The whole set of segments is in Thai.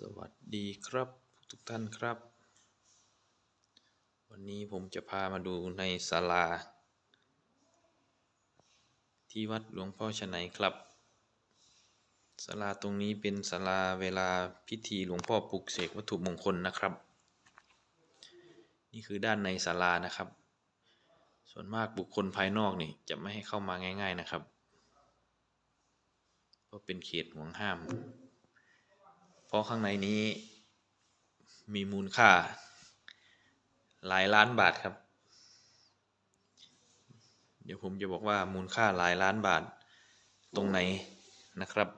สวัสดีครับทุกท่านครับ วันนี้ผมจะพามาดูในศาลา ที่วัดหลวงพ่อชนัยครับศาลาตรงนี้เป็นศาลาเวลาพิธีหลวงพ่อปลุกเสกวัตถุมงคลนะครับ นี่คือด้านในศาลานะครับ ส่วนมากบุคคลภายนอกนี่จะไม่ให้เข้ามาง่าย ๆนะครับ เพราะเป็นเขตห่วงห้าม ราะข้างในนี้มีมูลค่า หลายล้านบาทครับ เดี๋ยวผมจะบอกว่ามูลค่าหลายล้านบาทตรงไหนนะครับ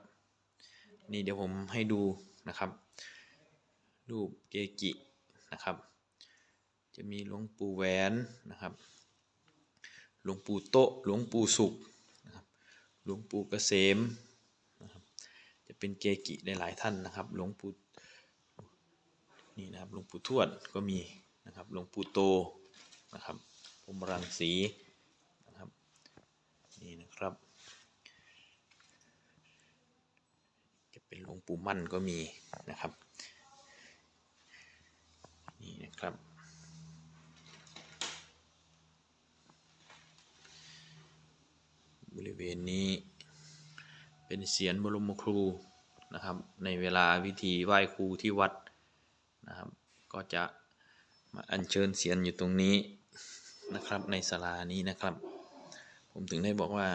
นี่เดี๋ยวผมให้ดูนะครับ รูปเกจินะครับ จะมีหลวงปู่แหวนนะครับ หลวงปู่โตหลวงปู่สุขนะครับหลวงปู่เกษม จะเป็นเกจิได้หลายท่านนะครับ หลวงปู่นี่นะครับหลวงปู่ทวดก็มีนะครับหลวงปู่โตนะครับพรมรังสีนะครับนี่นะครับ จะเป็นหลวงปู่มั่นก็มีนะครับนี่นะครับบริเวณนี้ เป็นเสียนบรมครูนะครับ ในเวลาพิธีไหว้ครูที่วัดนะครับ ก็จะมาอัญเชิญเสียนอยู่ตรงนี้นะครับ ในศาลานี้นะครับ ผมถึงได้บอกว่า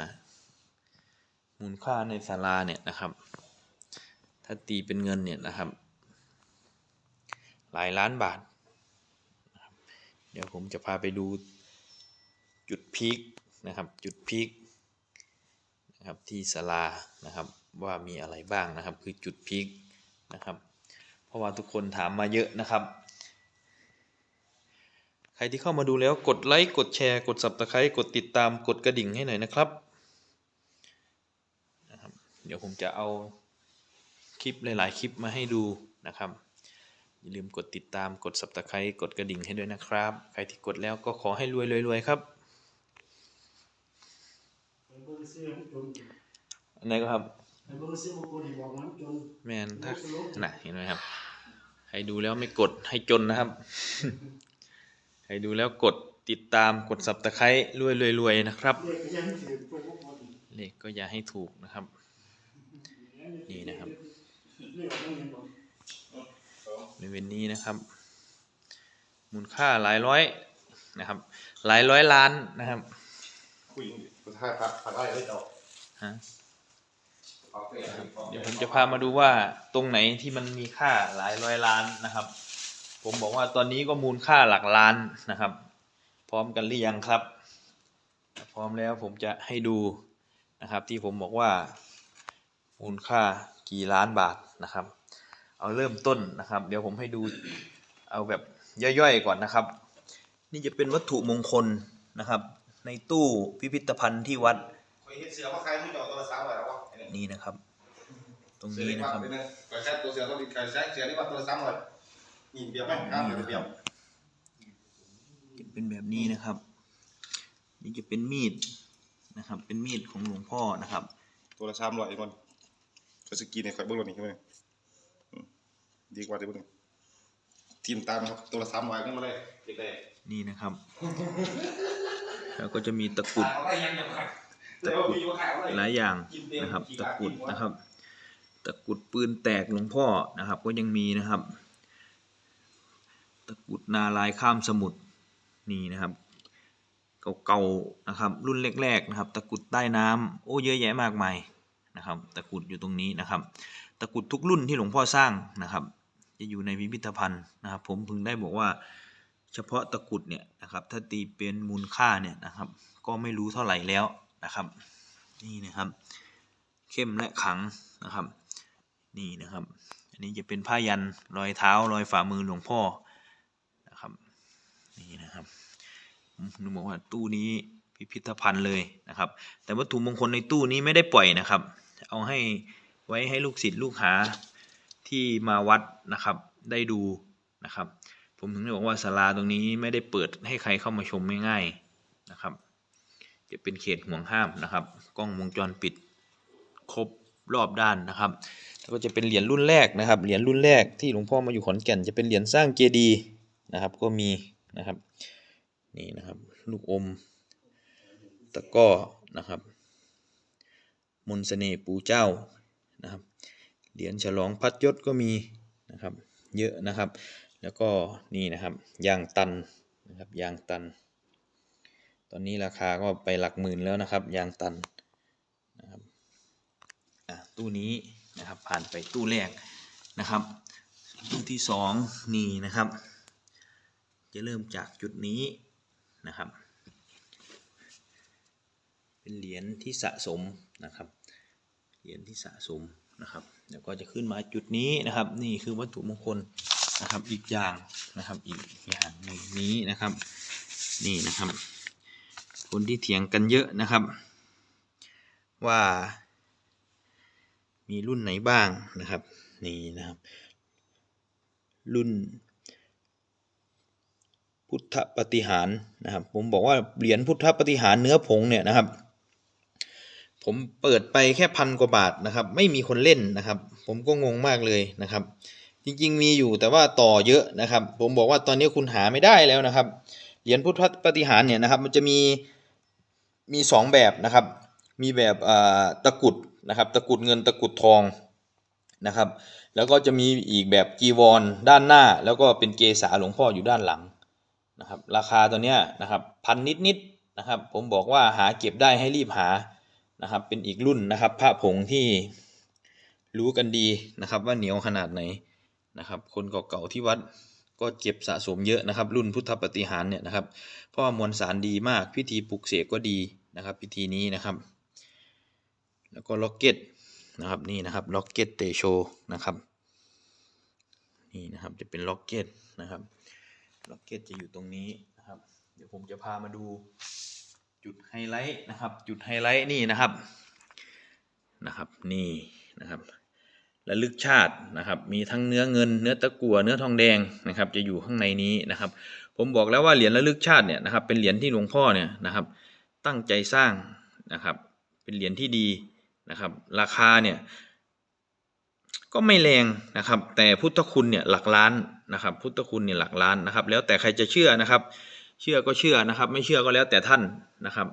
มูลค่าในศาลาเนี่ยนะครับ ถ้าตีเป็นเงินเนี่ยนะครับ หลายล้านบาทบเดี๋ยวผมจะพาไปดูจุดพีคนะครับ จุดพีค นะครับที่ศาลานะครับว่ามีอะไรบ้างนะครับ คือจุดพีคนะครับ เพราะว่าทุกคนถามมาเยอะนะครับ ใครที่เข้ามาดูแล้วกดไลค์กดแชร์กด subscribe กดติดตามกดกระดิ่งให้หน่อยนะครับนะครับ เดี๋ยวผมจะเอาคลิปหลาย ๆ คลิปมาให้ดูนะครับอย่าลืมกดติดตามกด subscribe กดกระดิ่งให้ด้วยนะครับ ใครที่กดแล้วก็ขอให้รวยๆๆครับ อันไหนก็ครับไอ้เบิ่งซื้อมันกดให้บอกนจนแมนถ้าน่ะเห็นไหมครับให้ดูแล้วไม่กดให้จนนะครับให้ดูแล้วกดติดตามกดสับตะไคร้รวยรวยรวยนะครับ เลขก็อย่าให้ถูกนะครับ นี่นะครับเรียกมันยังบอกบริเวณนี้นะครับ มูลค่าหลายร้อยนะครับ หลายร้อยล้านนะครับ คุยคุณท่าพักพักอะไรไม่ต่อฮะพักเปลี่ยนเดี๋ยวผมจะพามาดูว่าตรงไหนที่มันมีค่าหลายร้อยล้านนะครับ ผมบอกว่าตอนนี้ก็มูลค่าหลักล้านนะครับ พร้อมกันหรือยังครับ พร้อมแล้วผมจะให้ดูนะครับ ที่ผมบอกว่า มูลค่ากี่ล้านบาทนะครับ เอาเริ่มต้นนะครับ เดี๋ยวผมให้ดูเอาแบบย่อยๆก่อนนะครับ นี่จะเป็นวัตถุมงคลนะครับ ในตู้พิพิธภัณฑ์ที่วัดคุยเสือมาใครไม่จอดตัวละสามร้อยแล้ววะนี่นะครับ ตรงนี้นะครับกระแสตัวเสือต้องดีกระแสเสือนี่ว่าตัวละสามร้อยนี่เบียบไหมห้ามเบียบเบียบจะเป็นแบบนี้นะครับ นี่จะเป็นมีดนะครับ เป็นมีดของหลวงพ่อนะครับ ตัวละสามร้อยมันก็สกีเนี่ยคอยเบิ้งรถนี่ใช่ไหมดีกว่าที่เบิ้ง ทีมตามครับตัวละสามร้อยนี่มาเลยเด็กนี่นะครับ แล้วก็จะมีตะกรุดอะไรยังยังครับตะกุดหลายอย่างนะครับ ตะกรุดนะครับ ตะกรุดปืนแตกหลวงพ่อนะครับ ก็ยังมีนะครับ ตะกรุดนาลายข้ามสมุทรนี่นะครับเก่าๆนะครับ รุ่นแรกๆนะครับ ตะกรุดใต้น้ำโอ้เยอะแยะมากมายนะครับ ตะกรุดอยู่ตรงนี้นะครับ ตะกรุดทุกรุ่นที่หลวงพ่อสร้างนะครับ จะอยู่ในพิพิธภัณฑ์นะครับ ผมเพึงได้บอกว่าเฉพาะตะกรุดเนี่ยนะครับถ้าตีเป็นมูลค่าเนี่ยนะครับ ก็ไม่รู้เท่าไหร่แล้วนะครับ นี่นะครับ เข้มและขังนะครับ นี่นะครับ อันนี้จะเป็นผ้ายันรอยเท้ารอยฝ่ามือหลวงพ่อนะครับนี่นะครับนึกบอกว่าตู้นี้พิพิธภัณฑ์เลยนะครับ แต่วัตถุมงคลในตู้นี้ไม่ได้ปล่อยนะครับ เอาให้ไว้ให้ลูกศิษย์ลูกหา ที่มาวัดนะครับได้ดูนะครับ ผมถึงได้บอกว่าศาลาตรงนี้ไม่ได้เปิดให้ใครเข้ามาชมง่ายๆนะครับ จะเป็นเขตห่วงห้ามนะครับ กล้องวงจรปิดครบรอบด้านนะครับแล้วก็จะเป็นเหรียญรุ่นแรกนะครับ เหรียญรุ่นแรกที่หลวงพ่อมาอยู่ขอนแก่น จะเป็นเหรียญสร้างเจดีนะครับ ก็มีนะครับนี่นะครับลูกอมตะก้อนะครับ มนเสน่ห์ปู่เจ้านะครับ เหรียญฉลองพัดยศก็มีนะครับเยอะนะครับ แล้วก็นี่นะครับยางตันนะครับยางตัน ตอนนี้ราคาก็ไปหลักหมื่นแล้วนะครับยางตันนะครับตู้นี้นะครับผ่านไปตู้แรกนะครับตู้ที่สองนี่นะครับ จะเริ่มจากจุดนี้นะครับ เป็นเหรียญที่สะสมนะครับเหรียญที่สะสม นะครับเดี๋ยวก็จะขึ้นมาจุดนี้นะครับ นี่คือวัตถุมงคลนะครับ อีกอย่างนะครับ อีกอย่างในนี้นะครับ นี่นะครับ คนที่เถียงกันเยอะนะครับ ว่า มีรุ่นไหนบ้างนะครับ นี่นะครับ รุ่น พุทธปฏิหารนะครับ ผมบอกว่าเหรียญพุทธปฏิหารเนื้อผงเนี่ยนะครับ ผมเปิดไปแค่พันกว่าบาทนะครับ ไม่มีคนเล่นนะครับ ผมก็งงมากเลยนะครับ จริงๆมีอยู่แต่ว่าต่อเยอะนะครับ ผมบอกว่าตอนนี้คุณหาไม่ได้แล้วนะครับเหรียญพุทธปฏิหารเนี่ยนะครับ มันจะมีมีสองแบบนะครับ มีแบบอ่าตะกุดนะครับ ตะกุดเงินตะกุดทองนะครับ แล้วก็จะมีอีกแบบจีวรด้านหน้า แล้วก็เป็นเกศาหลวงพ่ออยู่ด้านหลังนะครับ ราคาตัวเนี้ยนะครับพันนิดๆนะครับ ผมบอกว่าหาเก็บได้ให้รีบหา นะครับ เป็นอีกรุ่นนะครับพระผงที่รู้กันดีนะครับ ว่าเหนียวขนาดไหนนะครับ คนเก่าๆที่วัดก็เก็บสะสมเยอะนะครับ รุ่นพุทธปฏิหารเนี่ยนะครับ เพราะว่ามวลสารดีมากพิธีปลุกเสกก็ดีนะครับ พิธีนี้นะครับ แล้วก็ล็อกเก็ตนะครับนี่นะครับล็อกเก็ตเตโชนะครับนี่นะครับจะเป็นล็อกเก็ตนะครับล็อกเก็ตจะอยู่ตรงนี้นะครับ เดี๋ยวผมจะพามาดู จุดไฮไลท์นะครับ จุดไฮไลท์นี่นะครับนะครับนี่นะครับระลึกชาตินะครับ มีทั้งเนื้อเงิน เนื้อตะกั่วเนื้อทองแดงนะครับ จะอยู่ข้างในนี้นะครับ ผมบอกแล้วว่าเหรียญระลึกชาติเนี่ยนะครับ เป็นเหรียญที่หลวงพ่อเนี่ยนะครับ ตั้งใจสร้างนะครับ เป็นเหรียญที่ดีนะครับ ราคาเนี่ยก็ไม่แรงนะครับ แต่พุทธคุณเนี่ยหลักล้านนะครับ พุทธคุณเนี่ยหลักล้านนะครับ แล้วแต่ใครจะเชื่อนะครับ เชื่อก็เชื่อนะครับ ไม่เชื่อก็แล้วแต่ท่านนะครับ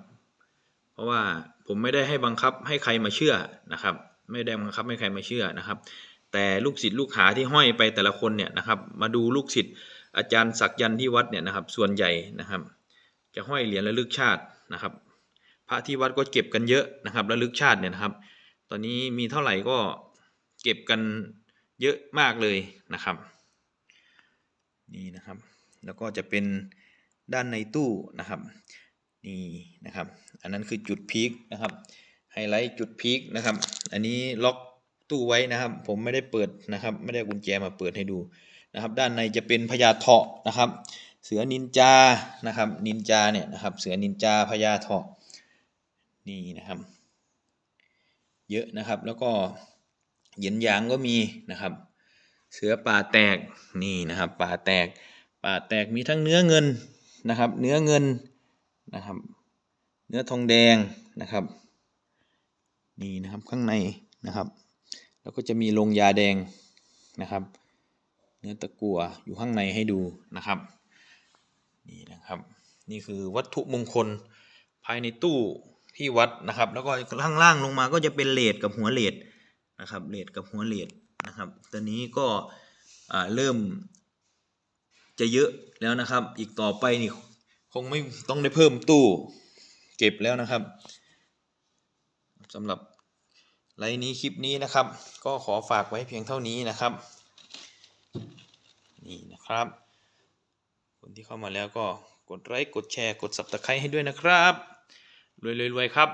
เพราะว่าผมไม่ได้ให้บังคับให้ใครมาเชื่อนะครับ ไม่ได้บังคับให้ใครมาเชื่อนะครับ แต่ลูกศิษย์ลูกหาที่ห้อยไปแต่ละคนเนี่ยนะครับ มาดูลูกศิษย์อาจารย์ศักยันที่วัดเนี่ยนะครับ ส่วนใหญ่นะครับ จะห้อยเหรียญระลึกชาตินะครับ พระที่วัดก็เก็บกันเยอะนะครับระลึกชาติเนี่ยนะครับ ตอนนี้มีเท่าไหร่ก็เก็บกันเยอะมากเลยนะครับ นี่นะครับ แล้วก็จะเป็น ด้านในตู้นะครับนี่นะครับ อันนั้นคือจุดพีคนะครับไฮไลท์จุดพีคนะครับ อันนี้ล็อกตู้ไว้นะครับ ผมไม่ได้เปิดนะครับ ไม่ได้กุญแจมาเปิดให้ดูนะครับ ด้านในจะเป็นพญาเถาะนะครับ เสือนินจานะครับ นินจาเนี่ยนะครับ เสือนินจาพญาเถาะนี่นะครับ เยอะนะครับ แล้วก็เหยียนหยางก็มีนะครับ เสือป่าแตกนี่นะครับ ป่าแตก ป่าแตกมีทั้งเนื้อเงิน นะครับ เนื้อเงินนะครับ เนื้อทองแดงนะครับ นี่นะครับข้างในนะครับ แล้วก็จะมีลงยาแดงนะครับ เนื้อตะกั่วอยู่ข้างในให้ดูนะครับ นี่นะครับ นี่คือวัตถุมงคลภายในตู้ที่วัดนะครับ แล้วก็ข้างล่างลงมาก็จะเป็นเลดกับหัวเลดนะครับเลดกับหัวเลดนะครับ ตอนนี้ก็เริ่ม จะเยอะแล้วนะครับ อีกต่อไปนี่คงไม่ต้องได้เพิ่มตู้เก็บแล้วนะครับสำหรับไลน์นี้คลิปนี้นะครับ ก็ขอฝากไว้เพียงเท่านี้นะครับ นี่นะครับ คนที่เข้ามาแล้วก็กดไลค์กดแชร์กด subscribe ให้ด้วยนะครับรวยๆๆครับ